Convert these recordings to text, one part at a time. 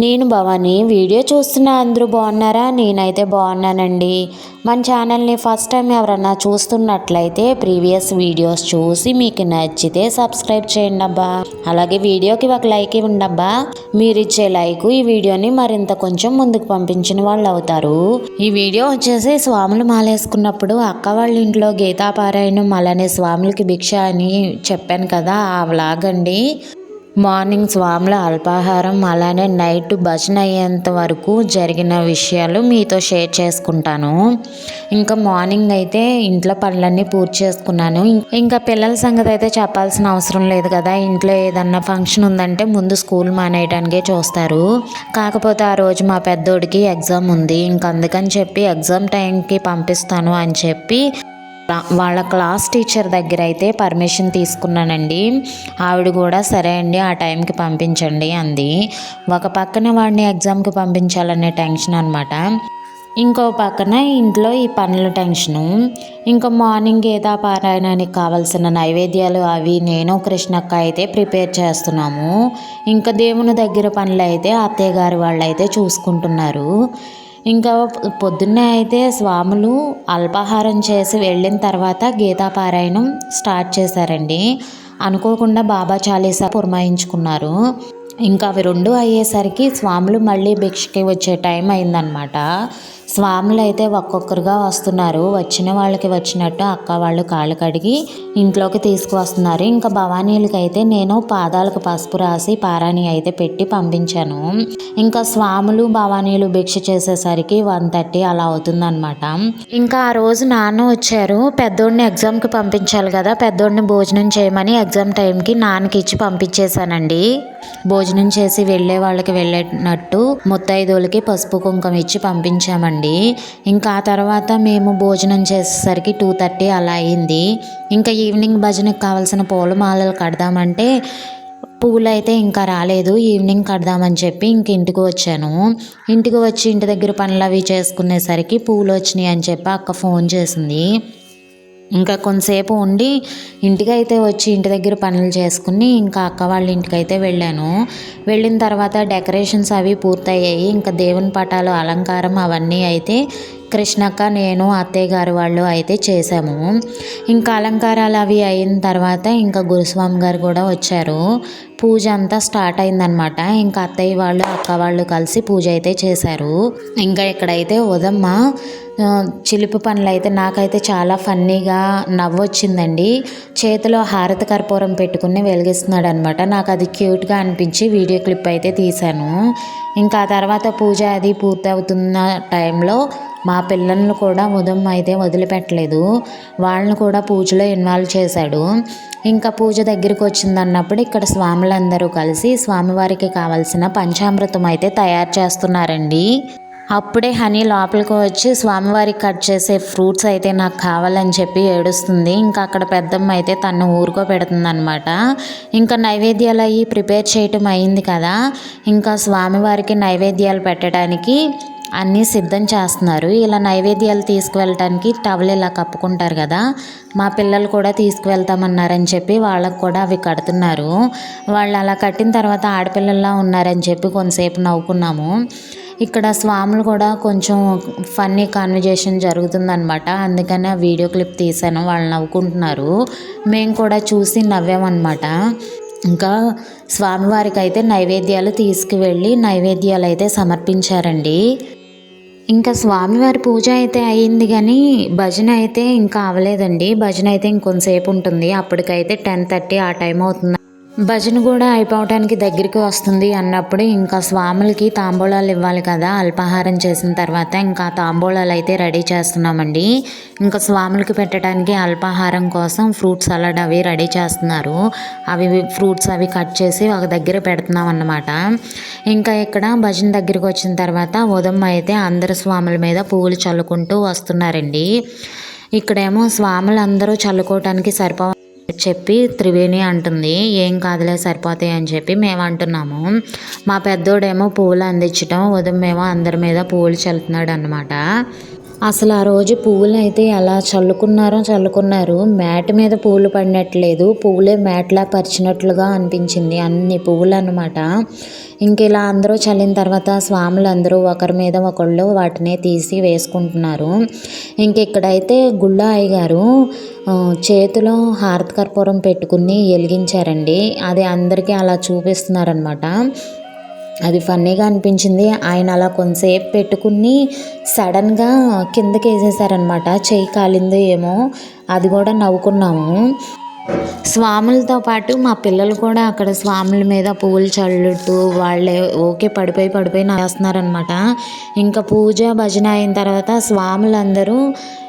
నేను భవాని వీడియో చూస్తున్న అందరూ బాగున్నారా? నేనైతే బాగున్నానండి. మన ఛానల్ని ఫస్ట్ టైం ఎవరన్నా చూస్తున్నట్లయితే ప్రీవియస్ వీడియోస్ చూసి మీకు నచ్చితే సబ్స్క్రైబ్ చేయండి అబ్బా. అలాగే వీడియోకి ఒక లైక్ ఇవ్వండి అబ్బా. మీరు ఇచ్చే లైక్ ఈ వీడియోని మరింత కొంచెం ముందుకు పంపించిన వాళ్ళు అవుతారు. ఈ వీడియో వచ్చేసి స్వాములు మాలేసుకున్నప్పుడు అక్క వాళ్ళ ఇంట్లో గీతాపారాయణం అలానే స్వాములకి భిక్ష అని చెప్పాను కదా ఆ వ్లాగ్ అండి. మార్నింగ్ స్వాముల అల్పాహారం అలానే నైట్ భజన అయ్యేంత వరకు జరిగిన విషయాలు మీతో షేర్ చేసుకుంటాను. ఇంకా మార్నింగ్ అయితే ఇంట్లో పనులన్నీ పూర్తి చేసుకున్నాను. ఇంకా పిల్లల సంగతి అయితే చెప్పాల్సిన అవసరం లేదు కదా. ఇంట్లో ఏదన్నా ఫంక్షన్ ఉందంటే ముందు స్కూల్ మానేయడానికే చూస్తారు. కాకపోతే ఆ రోజు మా పెద్దోడికి ఎగ్జామ్ ఉంది. ఇంక అందుకని చెప్పి ఎగ్జామ్ టైంకి పంపిస్తాను అని చెప్పి వాళ్ళ క్లాస్ టీచర్ దగ్గర అయితే పర్మిషన్ తీసుకున్నానండి. ఆవిడ కూడా సరే అండి ఆ టైంకి పంపించండి అంది. ఒక పక్కన వాడిని ఎగ్జామ్కి పంపించాలనే టెన్షన్ అనమాట ఇంకో పక్కన ఇంట్లో ఈ పనుల టెన్షను. ఇంకా మార్నింగ్ గీతా పారాయణానికి కావాల్సిన నైవేద్యాలు అవి నేను కృష్ణక్క అయితే ప్రిపేర్ చేస్తున్నాము. ఇంకా దేవుని దగ్గర పనులు అయితే అత్తయ్య గారు వాళ్ళు అయితే చూసుకుంటున్నారు. ఇంకా పొద్దున్నే అయితే స్వాములు అల్పాహారం చేసి వెళ్ళిన తర్వాత గీతాపారాయణం స్టార్ట్ చేశారండి. అనుకోకుండా బాబా చాలీసా పురమాయించుకున్నారు. ఇంకా అవి రెండు అయ్యేసరికి స్వాములు మళ్ళీ భిక్షకి వచ్చే టైం అయిందనమాట స్వాములు అయితే ఒక్కొక్కరుగా వస్తున్నారు. వచ్చిన వాళ్ళకి వచ్చినట్టు అక్క వాళ్ళు కాళ్ళు కడిగి ఇంట్లోకి తీసుకువస్తున్నారు. ఇంకా భవానీలకి అయితే నేను పాదాలకు పసుపు రాసి పారాణి అయితే పెట్టి పంపించాను. ఇంకా స్వాములు భవానీలు భిక్ష చేసేసరికి వన్ థర్టీ అలా అవుతుందన్నమాట. ఇంకా ఆ రోజు నాన్న వచ్చారు. పెద్దోడిని ఎగ్జామ్కి పంపించాలి కదా. పెద్దోడిని భోజనం చేయమని ఎగ్జామ్ టైంకి నాన్నకి ఇచ్చి పంపించేశానండి. భోజనం చేసి వెళ్ళే వాళ్ళకి వెళ్ళేటట్టు ముత్తైదులకి పసుపు కుంకుమ ఇచ్చి పంపించామండి. ఇంకా ఆ తర్వాత మేము భోజనం చేసేసరికి టూ థర్టీ అలా అయింది. ఇంకా ఈవినింగ్ భజనకు కావాల్సిన పూల మాలలు కడదామంటే పువ్వులు అయితే ఇంకా రాలేదు. ఈవినింగ్ కడదామని చెప్పి ఇంక ఇంటికి వచ్చాను. ఇంటికి వచ్చి ఇంటి దగ్గర పనులు అవి చేసుకునేసరికి పువ్వులు వచ్చినాయి అని చెప్పి అక్క ఫోన్ చేసింది. ఇంకా కొంతసేపు ఉండి ఇంటికి అయితే వచ్చి ఇంటి దగ్గర పనులు చేసుకుని ఇంకా అక్క వాళ్ళ ఇంటికి అయితే వెళ్ళాను. వెళ్ళిన తర్వాత డెకరేషన్స్ అవి పూర్తయ్యాయి. ఇంకా దేవుని పటాలు అలంకారం అవన్నీ అయితే కృష్ణక్క నేను అత్తయ్య గారు వాళ్ళు అయితే చేసాము ఇంకా అలంకారాలు అవి అయిన తర్వాత ఇంకా గురుస్వామి గారు కూడా వచ్చారు. పూజ అంతా స్టార్ట్ అయిందనమాట ఇంకా అత్తయ్య వాళ్ళు అక్క వాళ్ళు కలిసి పూజ అయితే చేశారు. ఇంకా ఇక్కడైతే ఉదమ్మ చిలిపి పనులు అయితే నాకైతే చాలా ఫన్నీగా నవ్వొచ్చిందండి. చేతిలో హారతి కర్పూరం పెట్టుకుని వెలిగిస్తున్నాడు అనమాట నాకు అది క్యూట్గా అనిపించి వీడియో క్లిప్ అయితే తీశాను. ఇంకా తర్వాత పూజ అది పూర్తవుతున్న టైంలో మా పిల్లల్ని కూడా ఉదయం అయితే వదిలిపెట్టలేదు. వాళ్ళని కూడా పూజలో ఇన్వాల్వ్ చేశాడు. ఇంకా పూజ దగ్గరికి వచ్చిందన్నప్పుడు ఇక్కడ స్వాములందరూ కలిసి స్వామివారికి కావలసిన పంచామృతం అయితే తయారు చేస్తున్నారండి. అప్పుడే హనీ లోపలికి వచ్చి స్వామివారికి కట్ చేసే ఫ్రూట్స్ అయితే నాకు కావాలని చెప్పి ఏడుస్తుంది. ఇంకా అక్కడ పెద్దమ్మ అయితే తను ఊరుకో పెడుతుంది అనమాట ఇంకా నైవేద్యాలు అవి ప్రిపేర్ చేయటం అయింది కదా. ఇంకా స్వామివారికి నైవేద్యాలు పెట్టడానికి అన్నీ సిద్ధం చేస్తున్నారు. ఇలా నైవేద్యాలు తీసుకువెళ్ళటానికి టవల్ ఇలా కప్పుకుంటారు కదా మా పిల్లలు కూడా తీసుకువెళ్తామన్నారని చెప్పి వాళ్ళకు కూడా అవి కడుతున్నారు. వాళ్ళు అలా కట్టిన తర్వాత ఆడపిల్లల్లా ఉన్నారని చెప్పి కొంతసేపు నవ్వుకున్నాము. ఇక్కడ స్వాములు కూడా కొంచెం ఫన్నీ కాన్వర్జేషన్ జరుగుతుందనమాట అందుకని ఆ వీడియో క్లిప్ తీసాను వాళ్ళు నవ్వుకుంటున్నారు. మేము కూడా చూసి నవ్వామన్నమాట. ఇంకా స్వామివారికి అయితే నైవేద్యాలు తీసుకువెళ్ళి నైవేద్యాలు అయితే సమర్పించారండి. ఇంకా స్వామివారి పూజ అయితే అయ్యింది కానీ భజన అయితే ఇంకా అవ్వలేదండి. భజన అయితే ఇంకొంతసేపు ఉంటుంది. అప్పటికైతే టెన్ థర్టీ ఆ టైం అవుతుంది. భజన కూడా అయిపోవటానికి దగ్గరికి వస్తుంది అన్నప్పుడు ఇంకా స్వాములకి తాంబూలాలు ఇవ్వాలి కదా అల్పాహారం చేసిన తర్వాత ఇంకా తాంబూలాలు అయితే రెడీ చేస్తున్నామండి. ఇంకా స్వాములకి పెట్టడానికి అల్పాహారం కోసం ఫ్రూట్ సలాడ్ అవి రెడీ చేస్తున్నారు. అవి ఫ్రూట్స్ అవి కట్ చేసి ఒక దగ్గర పెడుతున్నాం అన్నమాట ఇంకా ఇక్కడ భజన దగ్గరికి వచ్చిన తర్వాత ఉదయం అయితే అందరు స్వాముల మీద పువ్వులు చల్లుకుంటూ వస్తున్నారండి. ఇక్కడేమో స్వాములందరూ చల్లుకోవటానికి సరిపో చెప్పి త్రివేణి అంటుంది ఏం కాదులే సరిపోతాయి అని చెప్పి మేము అంటున్నాము. మా పెద్దోడేమో పువ్వులు అందించటం ఉదయం మేము అందరి మీద పువ్వులు చల్లుతున్నాడు అనమాట అసలు ఆ రోజు పువ్వులు అయితే ఎలా చల్లుకున్నారో చల్లుకున్నారు. మ్యాట్ మీద పువ్వులు పడినట్లేదు పువ్వులే మ్యాట్లా పరిచినట్లుగా అనిపించింది. అన్ని పువ్వులు అనమాట ఇంక ఇలా అందరూ చల్లిన తర్వాత స్వాములు అందరూ ఒకరి మీద ఒకళ్ళు వాటిని తీసి వేసుకుంటున్నారు. ఇంక ఇక్కడైతే గుళ్ళ అయ్యగారు గారు చేతిలో హారతి కర్పూరం పెట్టుకుని వెలిగించారండి అది అందరికీ అలా చూపిస్తున్నారనమాట అది ఫన్నీగా అనిపించింది. ఆయన అలా కొంతసేపు పెట్టుకుని సడన్గా కిందకి వేసేసారనమాట చెయ్యి కాలిందో ఏమో అది కూడా నవ్వుకున్నాము. స్వాములతో పాటు మా పిల్లలు కూడా అక్కడ స్వాముల మీద పువ్వులు చల్లుతూ వాళ్ళే ఓకే పడిపోయి పడిపోయి నాస్తున్నారనమాట ఇంకా పూజ భజన అయిన తర్వాత స్వాములందరూ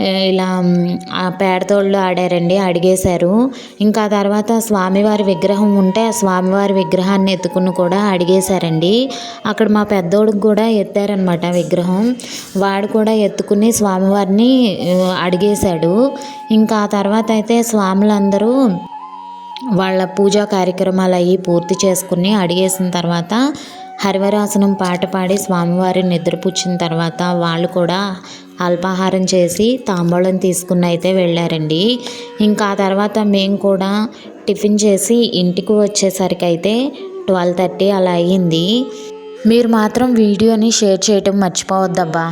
ఇలా ఆ పేడతోళ్ళు ఆడారండి అడిగేశారు. ఇంకా తర్వాత స్వామివారి విగ్రహం ఉంటే ఆ స్వామివారి విగ్రహాన్ని ఎత్తుకుని కూడా అడిగేశారండి. అక్కడ మా పెద్దోడికి కూడా ఎత్తారనమాట విగ్రహం. వాడు కూడా ఎత్తుకుని స్వామివారిని అడిగేశాడు. ఇంకా ఆ తర్వాత అయితే స్వాములందరూ వాళ్ళ పూజా కార్యక్రమాలు అవి పూర్తి చేసుకుని అడిగేసిన తర్వాత హరివరాసనం పాట పాడి స్వామివారిని నిద్రపుచ్చిన తర్వాత వాళ్ళు కూడా అల్పాహారం చేసి తాంబూలం తీసుకుని అయితే వెళ్ళారండి. ఇంకా ఆ తర్వాత మేము కూడా టిఫిన్ చేసి ఇంటికి వచ్చేసరికి అయితే ట్వెల్వ్ థర్టీ అలా అయ్యింది. మీరు మాత్రం వీడియోని షేర్ చేయటం మర్చిపోవద్దబ్బా.